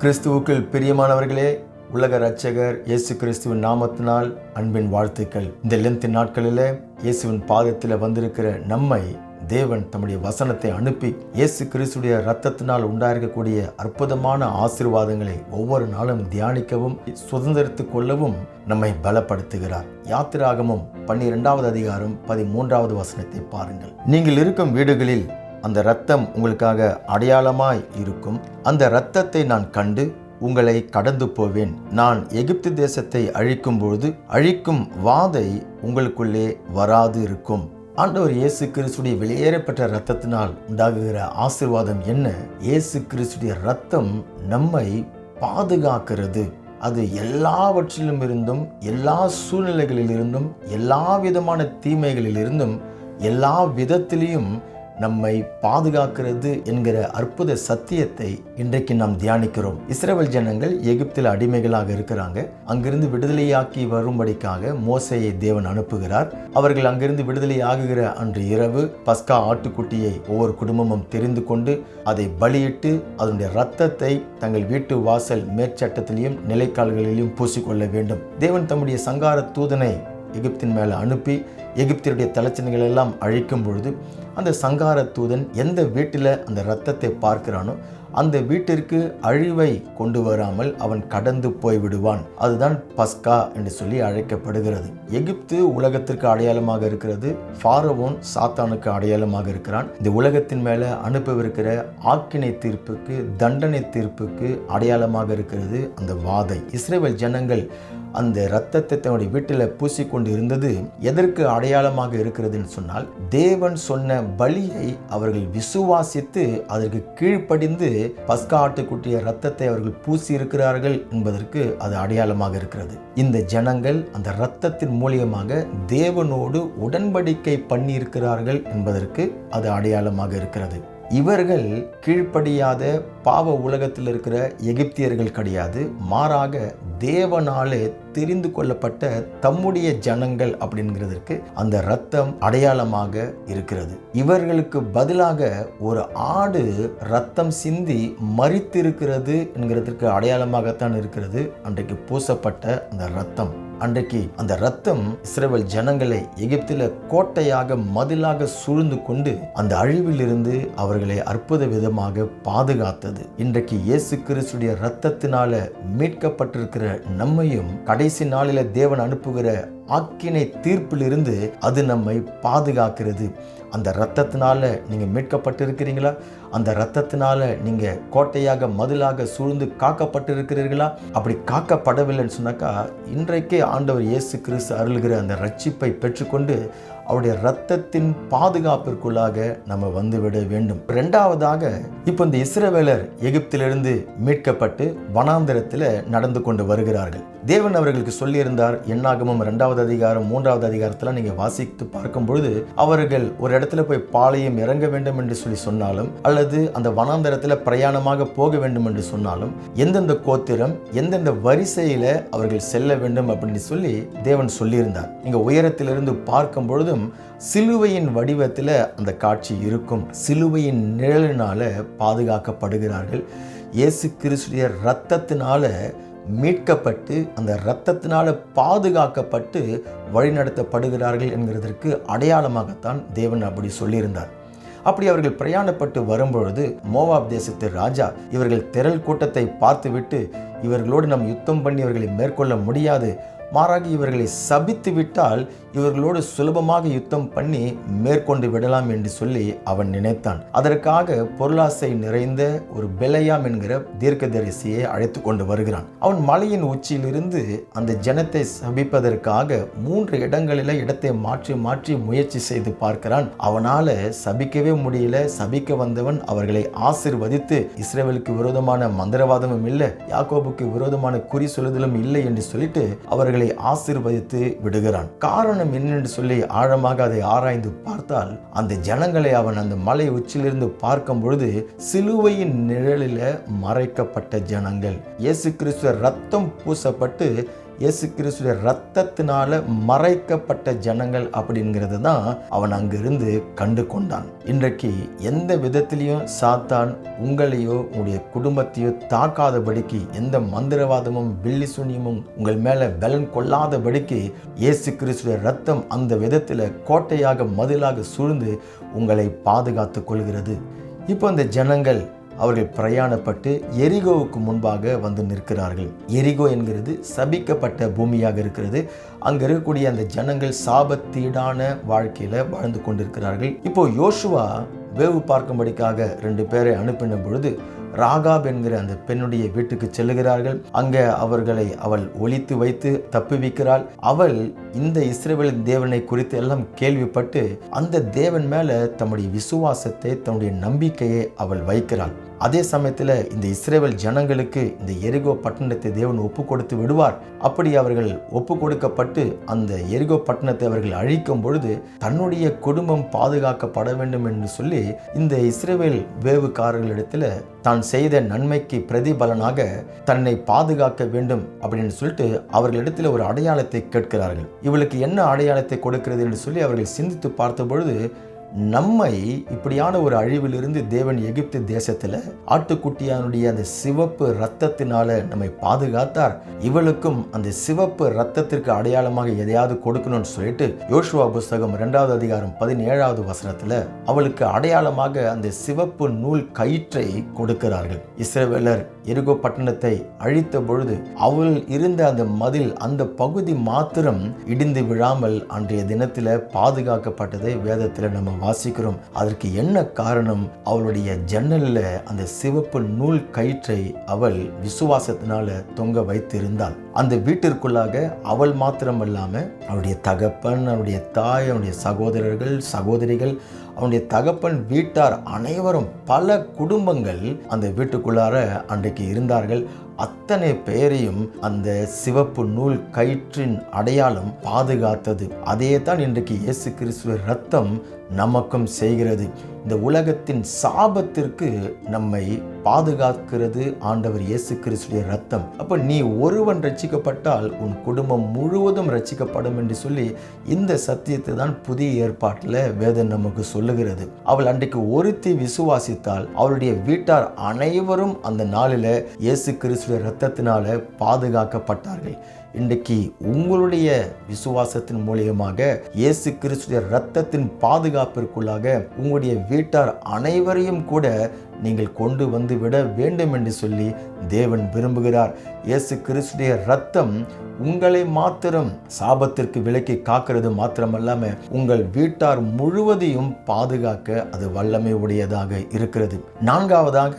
கிறிஸ்துவுக்குள் பிரியமானவர்களே உலக ரட்சகர் இயேசு கிறிஸ்துவின் நாமத்தினால் அன்பின் வாழ்த்துக்கள். இந்த லென்த் நாட்களில் இயேசுவின் பாதத்தில் வந்திருக்கிற நம்மை தேவன் தம்முடைய வசனத்தை அனுப்பி இயேசு கிறிஸ்துடைய ரத்தத்தினால் உண்டாயிருக்கக்கூடிய அற்புதமான ஆசீர்வாதங்களை ஒவ்வொரு நாளும் தியானிக்கவும் சுதந்திரத்துக் கொள்ளவும் நம்மை பலப்படுத்துகிறார். யாத்திராகமும் பன்னிரெண்டாவது அதிகாரம் பதிமூன்றாவது வசனத்தை பாருங்கள். நீங்கள் இருக்கும் வீடுகளில் அந்த இரத்தம் உங்களுக்காக அடையாளமாய் இருக்கும். அந்த இரத்தத்தை நான் கண்டு உங்களை கடந்து போவேன். நான் எகிப்து தேசத்தை அழிக்கும் பொழுது அழிக்கும் வாதை உங்களுக்குள்ளே வராது இருக்கும். ஆண்டவர் இயேசு கிறிஸ்துடைய வெளியேறப்பட்ட இரத்தத்தினால் உண்டாகுகிற ஆசீர்வாதம் என்ன? இயேசு கிறிஸ்துடைய இரத்தம் நம்மை பாதுகாக்கிறது. அது எல்லாவற்றிலும் இருந்தும் எல்லா சூழ்நிலைகளிலிருந்தும் எல்லா விதமான தீமைகளிலிருந்தும் எல்லா விதத்திலையும் நம்மை பாதுகாக்கிறது என்கிற அற்புத சத்தியத்தை இன்றைக்கு நாம் தியானிக்கிறோம். இஸ்ரேல் ஜனங்கள் எகிப்தில் அடிமைகளாக இருக்கிறாங்க. அங்கிருந்து விடுதலையாக்கி வரும்படிக்காக மோசையை தேவன் அனுப்புகிறார். அவர்கள் அங்கிருந்து விடுதலை ஆகுகிற அன்று இரவு பஸ்கா ஆட்டுக்குட்டியை ஒவ்வொரு குடும்பமும் தெரிந்து கொண்டு அதை பலியிட்டு அதனுடைய ரத்தத்தை தங்கள் வீட்டு வாசல் மேற்சட்டத்திலையும் நிலைக்கால்களிலும் பூசிக்கொள்ள வேண்டும். தேவன் தம்முடைய சங்கார தூதனை எகிப்தின் மேலே அனுப்பி எகிப்தியருடைய தலைச்சனைகள் எல்லாம் அழிக்கும் பொழுது அந்த சங்கார தூதன் எந்த வீட்டில் அந்த இரத்தத்தை பார்க்கிறானோ அந்த வீட்டிற்கு அழிவை கொண்டு வராமல் அவன் கடந்து போய் விடுவான். அதுதான் பஸ்கா என்று சொல்லி அழைக்கப்படுகிறது. எகிப்து உலகத்திற்கு அடையாளமாக இருக்கிறது. ஃபாரவோன் சாத்தானுக்கு அடையாளமாக இருக்கிறான். இந்த உலகத்தின் மேலே அனுப்பவிருக்கிற ஆக்கினை தீர்ப்புக்கு தண்டனை தீர்ப்புக்கு அடையாளமாக இருக்கிறது அந்த வாதை. இஸ்ரேல் ஜனங்கள் அந்த இரத்தத்தை தன்னுடைய வீட்டில் பூசிக்கொண்டு இருந்தது எதற்கு அடையாளமாக இருக்கிறதுன்னு சொன்னால் தேவன் சொன்ன பலியை அவர்கள் விசுவாசித்து அதற்கு கீழ்ப்படிந்து பஸ்கா ஆட்டுக்குட்டிய ரத்தத்தை அவர்கள் பூசி இருக்கிறார்கள் என்பதற்கு அது அடையாளமாக இருக்கிறது. இந்த ஜனங்கள் அந்த இரத்தத்தின் மூலியமாக தேவனோடு உடன்படிக்கை பண்ணியிருக்கிறார்கள் என்பதற்கு அது அடையாளமாக இருக்கிறது. இவர்கள் கீழ்ப்படியாத பாவ உலகத்தில் இருக்கிற எகிப்தியர்கள் கிடையாது. மாறாக தேவனாலே தெரிந்து கொள்ளப்பட்ட தம்முடைய ஜனங்கள் அப்படிங்கிறதுக்கு அந்த ரத்தம் அடையாளமாக இருக்கிறது. இவர்களுக்கு பதிலாக ஒரு ஆடு ரத்தம் சிந்தி மறித்திருக்கிறது என்கிறதற்கு அடையாளமாகத்தான் இருக்கிறது. அன்றைக்கு பூசப்பட்ட அந்த ரத்தம் அன்றைக்கு அந்த ரத்தம் இஸ்ரேல் ஜனங்களை எகிப்தில கோட்டையாக மதிலாக சூழ்ந்து கொண்டு அந்த அழிவிலிருந்து அவர்களை அற்புத விதமாக பாதுகாத்தது. இன்றைக்கு இயேசு கிறிஸ்துடைய ரத்தத்தினால மீட்கப்பட்டிருக்கிற நம்மையும் கடைசி நாளில தேவன் அனுப்புகிற ஆக்கினை தீர்ப்பிலிருந்து அது நம்மை பாதுகாக்கிறது. அந்த இரத்தத்தினால நீங்கள் மீட்கப்பட்டிருக்கிறீங்களா? அந்த இரத்தத்தினால நீங்கள் கோட்டையாக மதிலாக சூழ்ந்து காக்கப்பட்டிருக்கிறீர்களா? அப்படி காக்கப்படவில்லைன்னு சொன்னாக்கா இன்றைக்கே ஆண்டவர் இயேசு கிறிஸ்து அருள்கிற அந்த ரட்சிப்பை பெற்றுக்கொண்டு அவருடைய ரத்தத்தின் பாதுகாப்பிற்குள்ளாக நம்ம வந்துவிட வேண்டும். ரெண்டாவதாக இப்போ இந்த இஸ்ரவேலர் எகிப்திலிருந்து மீட்கப்பட்டு வனாந்திரத்தில் நடந்து கொண்டு வருகிறார்கள். தேவன் அவர்களுக்கு சொல்லியிருந்தார் எண்ணாகமும் ரெண்டாவது அதிகாரம் மூன்றாவது அதிகாரத்தில் நீங்கள் வாசித்து பார்க்கும் பொழுது அவர்கள் ஒரு இடத்துல போய் பாளையம் இறங்க வேண்டும் என்று சொல்லி சொன்னாலும் அல்லது அந்த வனாந்தரத்தில் பிரயாணமாக போக வேண்டும் என்று சொன்னாலும் எந்தெந்த கோத்திரம் எந்தெந்த வரிசையில் அவர்கள் செல்ல வேண்டும் அப்படின்னு சொல்லி தேவன் சொல்லியிருந்தார். இங்கே உயரத்திலிருந்து பார்க்கும் பொழுதும் சிலுவையின் வடிவத்தில் அந்த காட்சி இருக்கும். சிலுவையின் நிழலினால பாதுகாக்கப்படுகிறார்கள். இயேசு கிறிஸ்துடைய இரத்தத்தினால மீட்கப்பட்டு அந்த இரத்தத்தினால பாதுகாக்கப்பட்டு வழிநடத்தப்படுகிறார்கள் என்கிறதற்கு அடையாளமாகத்தான் தேவன் அப்படி சொல்லியிருந்தார். அப்படி அவர்கள் பிரயாணப்பட்டு வரும்பொழுது மோவாப் தேசத்து ராஜா இவர்கள் திரள் கூட்டத்தை பார்த்துவிட்டு இவர்களோடு நம் யுத்தம் பண்ணி இவர்களை மேற்கொள்ள முடியாது. மாறாக இவர்களை சபித்து விட்டால் இவர்களோடு சுலபமாக யுத்தம் பண்ணி மேற்கொண்டு விடலாம் என்று சொல்லி அவன் நினைத்தான். அதற்காக பொருளாசை நிறைந்த ஒரு பெலையாம் என்கிற தீர்க்கதரிசியை அழைத்து கொண்டு வருகிறான். அவன் மலையின் உச்சியிலிருந்து அந்த ஜனத்தை சபிப்பதற்காக மூன்று இடங்களில இடத்தை மாற்றி மாற்றி முயற்சி செய்து பார்க்கிறான். அவனால சபிக்கவே முடியல. சபிக்க வந்தவன் அவர்களை ஆசிர்வதித்து இஸ்ரேலுக்கு விரோதமான மந்திரவாதமும் இல்லை யாக்கோபுக்கு விரோதமான குறி சொல்லுதலும் இல்லை என்று சொல்லிட்டு அவர்கள் அவர்களை ஆசிர்வதித்து விடுகிறான். காரணம் என்னென்று சொல்லி ஆழமாக அதை ஆராய்ந்து பார்த்தால் அந்த ஜனங்களை அவன் அந்த மலை உச்சிலிருந்து பார்க்கும் பொழுது சிலுவையின் நிழலில மறைக்கப்பட்ட ஜனங்கள். இயேசு கிறிஸ்துவ ரத்தம் பூசப்பட்டு இயேசு கிறிஸ்துடைய ரத்தத்தினால மறைக்கப்பட்ட ஜனங்கள் அப்படிங்கிறது தான் அவன் அங்கிருந்து கண்டு கொண்டான். இன்றைக்கு எந்த விதத்திலையும் சாத்தான் உங்களையோ உங்களுடைய குடும்பத்தையோ தாக்காதபடிக்கு எந்த மந்திரவாதமும் பில்லி சுனியமும் உங்கள் மேலே பலன் கொள்ளாதபடிக்கு இயேசு கிறிஸ்துடைய ரத்தம் அந்த விதத்தில் கோட்டையாக மதிலாக சூழ்ந்து உங்களை பாதுகாத்து கொள்கிறது. இப்போ அந்த ஜனங்கள் அவர்கள் பிரயாணப்பட்டு எரிகோவுக்கு முன்பாக வந்து நிற்கிறார்கள். எரிகோ என்கிறது சபிக்கப்பட்ட பூமியாக இருக்கிறது. அங்க இருக்கக்கூடிய அந்த ஜனங்கள் சாபத்தீடான வாழ்க்கையில வாழ்ந்து கொண்டிருக்கிறார்கள். இப்போ யோசுவா வேவு பார்க்கும்படிக்காக ரெண்டு பேரை அனுப்பின பொழுது ராகாப் என்கிற அந்த பெண்ணுடைய வீட்டுக்கு செல்லுகிறார்கள். அங்கே அவர்களை அவள் ஒழித்து வைத்து தப்புவிக்கிறாள். அவள் இந்த இஸ்ரேவேலின் தேவனை குறித்து எல்லாம் கேள்விப்பட்டு அந்த தேவன் மேல தம்முடைய விசுவாசத்தை தன்னுடைய நம்பிக்கையை அவள் வைக்கிறாள். அதே சமயத்தில் இந்த இஸ்ரேவேல் ஜனங்களுக்கு இந்த எரிகோ பட்டணத்தை தேவன் ஒப்பு கொடுத்து விடுவார். அப்படி அவர்கள் ஒப்பு கொடுக்கப்பட்டு அந்த எரிகோ பட்டணத்தை அவர்கள் அழிக்கும் பொழுது தன்னுடைய குடும்பம் பாதுகாக்கப்பட வேண்டும் என்று சொல்லி இந்த இஸ்ரேவேல் வேவுக்காரர்களிடத்தில் தான் செய்த நன்மைக்கு பிரதிபலனாக தன்னை பாதுகாக்க வேண்டும் அப்படின்னு சொல்லிட்டு அவர்களிடத்தில் ஒரு அடையாளத்தை கேட்கிறார்கள். இவளுக்கு என்ன அடையாளத்தை கொடுக்கிறது என்று சொல்லி அவர்கள் சிந்தித்து பார்த்த பொழுது நம்மை இப்படியான ஒரு அழிவிலிருந்து தேவன் எகிப்து தேசத்தில் ஆட்டுக்குட்டியானுடைய அந்த சிவப்பு ரத்தத்தினால நம்மை பாதுகாத்தார். இவளுக்கும் அந்த சிவப்பு ரத்தத்திற்கு அடையாளமாக எதையாவது கொடுக்கணும்னு சொல்லிட்டு யோசுவா புஸ்தகம் இரண்டாவது அதிகாரம் பதினேழாவது வசனத்தில் அவளுக்கு அடையாளமாக அந்த சிவப்பு நூல் கயிற்றை கொடுக்கிறார்கள். இஸ்ரவேலர் எருகோ பட்டணத்தை அழித்த பொழுது அவள் இருந்த அந்த மதில் அந்த பகுதி மாத்திரம் இடிந்து விழாமல் அன்றைய தினத்தில் பாதுகாக்கப்பட்டதை வேதத்தில் நம்ம வாசிக்கிறோம். அதற்கு என்ன காரணம்? அவளுடைய ஜன்னல்ல அந்த சிவப்பு நூல் கயிற்றை அவள் விசுவாசத்தினால தொங்க வைத்திருந்தாள். அந்த வீட்டிற்குள்ளாக அவள் மாத்திரம் அல்லாமல் அவளுடைய தகப்பன் அவளுடைய தாய் அவனுடைய சகோதரர்கள் சகோதரிகள் அவனுடைய தகப்பன் வீட்டார் அனைவரும் பல குடும்பங்கள் அந்த வீட்டுக்குள்ளார அன்றைக்கு இருந்தார்கள். அத்தனை பெயரையும் அந்த சிவப்பு நூல் கயிற்றின் அடையாளம் பாதுகாத்தது. அதே தான் இன்றைக்கு இயேசு கிறிஸ்துவ ரத்தம் நமக்கும் செய்கிறது. இந்த உலகத்தின் சாபத்திற்கு நம்மை பாதுகாக்கிறது ஆண்டவர் இயேசு கிறிஸ்துடைய ரத்தம் அப்ப நீ ஒருவன் ரட்சிக்கப்பட்டால் உன் குடும்பம் முழுவதும் ரட்சிக்கப்படும் என்று சொல்லி இந்த சத்தியத்தை தான் புதிய ஏற்பாட்டில் வேதம் நமக்கு சொல்லுகிறது. அவள் அன்றைக்கு ஒருத்தி விசுவாசித்தால் அவளுடைய வீட்டார் அனைவரும் அந்த நாளில் இயேசு கிறிஸ்துடைய ரத்தத்தினால பாதுகாக்கப்பட்டார்கள். இன்றைக்கு உங்களுடைய விசுவாசத்தின் மூலியமாக இயேசு கிறிஸ்துடைய இரத்தத்தின் பாதுகாப்பிற்குள்ளாக உங்களுடைய வீட்டார் அனைவரையும் கூட நீங்கள் கொண்டு வந்து விட வேண்டும் என்று சொல்லி தேவன் விரும்புகிறார். இயேசு கிறிஸ்துடைய ரத்தம் உங்களை மாத்திரம் சாபத்திற்கு விலக்கி காக்கிறது மாத்திரமல்லாம உங்கள் வீட்டார் முழுவதையும் பாதுகாக்க அது வல்லமை உடையதாக இருக்கிறது. நான்காவதாக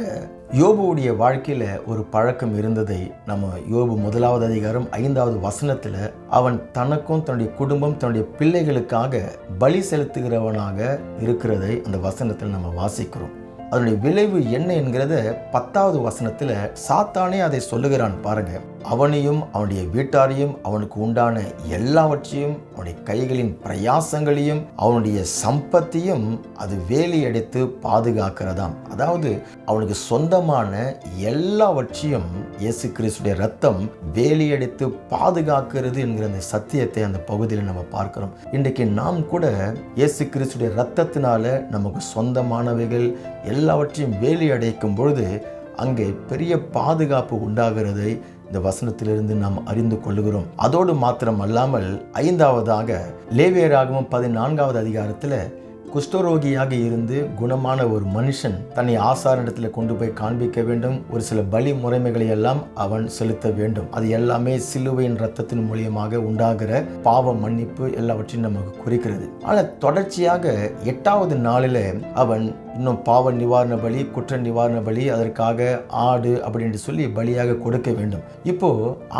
யோபுவுடைய வாழ்க்கையில் ஒரு பழக்கம் இருந்ததை நம்ம யோபு முதலாவது அதிகாரம் ஐந்தாவது வசனத்தில் அவன் தனக்கும் தன்னுடைய குடும்பம் தன்னுடைய பிள்ளைகளுக்காக பலி செலுத்துகிறவனாக இருக்கிறதை அந்த வசனத்தில் நம்ம வாசிக்கிறோம். அதனுடைய விளைவு என்ன என்கிறத பத்தாவது வசனத்தில் சாத்தானே அதை சொல்லுகிறான் பாருங்கள் அவனையும் அவனுடைய வீட்டாரையும் அவனுக்கு உண்டான எல்லாவற்றையும் அவனுடைய கைகளின் பிரயாசங்களையும் அவனுடைய சம்பத்தையும் அது வேலி பாதுகாக்கிறதாம். அதாவது அவனுக்கு சொந்தமான எல்லாவற்றையும் இயேசு கிறிஸ்துடைய ரத்தம் வேலி அடித்து பாதுகாக்கிறது என்கிற அந்த சத்தியத்தை அந்த பகுதியில் நம்ம பார்க்கிறோம். இன்றைக்கு நாம் கூட இயேசு கிறிஸ்துடைய ரத்தத்தினால நமக்கு சொந்தமானவைகள் எல்லாவற்றையும் வேலி அடைக்கும் பொழுது அங்கே பெரிய பாதுகாப்பு உண்டாகிறதை இந்த வசனத்திலிருந்து நாம் அறிந்து கொள்ளுகிறோம். அதோடு மாத்திரம் அல்லாமல் ஐந்தாவதாக லேவியராகவும் பதினான்காவது அதிகாரத்தில் குஷ்டரோகியாக இருந்து குணமான ஒரு மனுஷன் தன்னை ஆசாரிடத்தில் கொண்டு போய் காண்பிக்க வேண்டும். ஒரு சில பலி முறைமைகளை எல்லாம் அவன் செலுத்த வேண்டும். அது எல்லாமே சிலுவையின் ரத்தத்தின் மூலியமாக உண்டாகிற பாவ மன்னிப்பு எல்லாவற்றையும் நமக்கு குறிக்கிறது. ஆனால் தொடர்ச்சியாக எட்டாவது நாளில் அவன் இன்னும் பாவ நிவாரண பலி குற்ற நிவாரண பலி அதற்காக ஆடு அப்படின்னு சொல்லி பலியாக கொடுக்க வேண்டும். இப்போ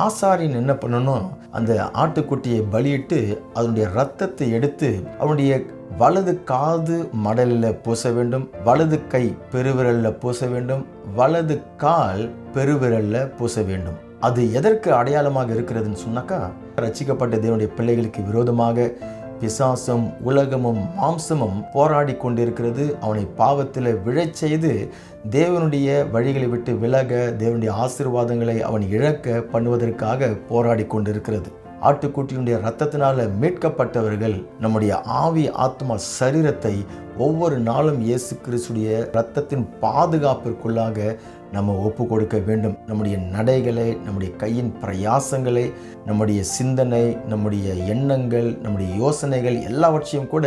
ஆசாரின் என்ன பண்ணணும்? அந்த ஆட்டுக்குட்டியை பலியிட்டு அதனுடைய ரத்தத்தை எடுத்து அவனுடைய வலது காது மடலில் பூச வேண்டும் வலது கை பெருவிரலில் பூச வேண்டும் வலது கால் பெருவிரலில் பூச வேண்டும். அது எதற்கு அடையாளமாக இருக்கிறதுன்னு சொன்னாக்கா ரசிக்கப்பட்ட தேவனுடைய பிள்ளைகளுக்கு விரோதமாக பிசாசும் உலகமும் மாம்சமும் போராடி கொண்டிருக்கிறது. அவனை பாவத்தில் விழச் செய்து தேவனுடைய வழிகளை விட்டு விலக தேவனுடைய ஆசீர்வாதங்களை அவன் இழக்க பண்ணுவதற்காக போராடி கொண்டிருக்கிறது. ஆட்டுக்குட்டியினுடைய ரத்தத்தினால மீட்கப்பட்டவர்கள் நம்முடைய ஆவி ஆத்மா சரீரத்தை ஒவ்வொரு நாளும் இயேசு கிறிஸ்துடைய ரத்தத்தின் பாதுகாப்பிற்குள்ளாக நம்ம ஒப்பு கொடுக்க வேண்டும். நம்முடைய நடைகளை நம்முடைய கையின் பிரயாசங்களை நம்முடைய சிந்தனை நம்முடைய எண்ணங்கள் நம்முடைய யோசனைகள் எல்லாவற்றையும் கூட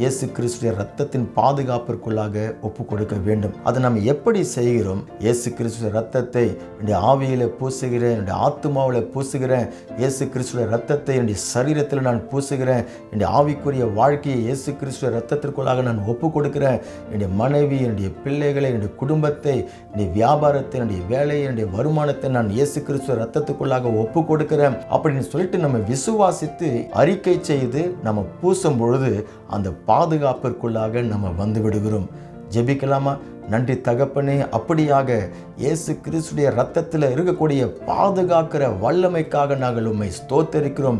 இயேசு கிறிஸ்துடைய ரத்தத்தின் பாதுகாப்பிற்குள்ளாக ஒப்பு கொடுக்க வேண்டும். அதை நம்ம எப்படி செய்கிறோம்? இயேசு கிறிஸ்துடைய ரத்தத்தை என்னுடைய ஆவியில் பூசுகிறேன் என்னுடைய ஆத்மாவில் பூசுகிறேன். இயேசு கிறிஸ்துடைய ரத்தத்தை என்னுடைய சரீரத்தில் நான் பூசுகிறேன். என்னுடைய ஆவிக்குரிய வாழ்க்கையை இயேசு கிறிஸ்துடைய ரத்தத்திற்குள்ளாக நான் ஒப்பு கொடுக்கிறேன். என்னுடைய மனைவி என்னுடைய பிள்ளைகளை என்னுடைய குடும்பத்தை என்னுடைய வியாபாரத்தை என்னுடைய வேலையை என்னுடைய வருமானத்தை நான் இயேசு கிறிஸ்துவ ரத்தத்துக்குள்ளாக ஒப்பு கொடுக்கிறேன். அப்படின்னு சொல்லிட்டு நம்ம விசுவாசித்து அறிக்கை செய்து நம்ம பூசும் பொழுது அந்த பாதுகாப்பிற்குள்ளாக நம்ம வந்து விடுகிறோம். ஜெபிக்கலாமா? நன்றி தகப்பனே அப்படியாக இயேசு கிறிஸ்துடைய ரத்தத்தில் இருக்கக்கூடிய பாதுகாக்கிற வல்லமைக்காக நாங்கள் உம்மை ஸ்தோத்தரிக்கிறோம்.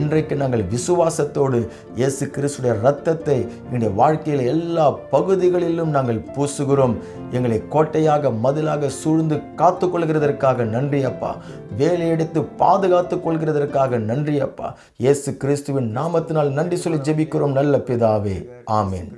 இன்றைக்கு நாங்கள் விசுவாசத்தோடு இயேசு கிறிஸ்துடைய ரத்தத்தை எங்களுடைய வாழ்க்கையில் எல்லா பகுதிகளிலும் நாங்கள் பூசுகிறோம். எங்களை கோட்டையாக மதிலாக சூழ்ந்து காத்துக்கொள்கிறதற்காக நன்றி அப்பா. வேலையெடுத்து பாதுகாத்துக் கொள்கிறதற்காக நன்றி அப்பா. இயேசு கிறிஸ்துவின் நாமத்தினால் நன்றி சொல்லி ஜெபிக்கிறோம் நல்ல பிதாவே. ஆமேன்.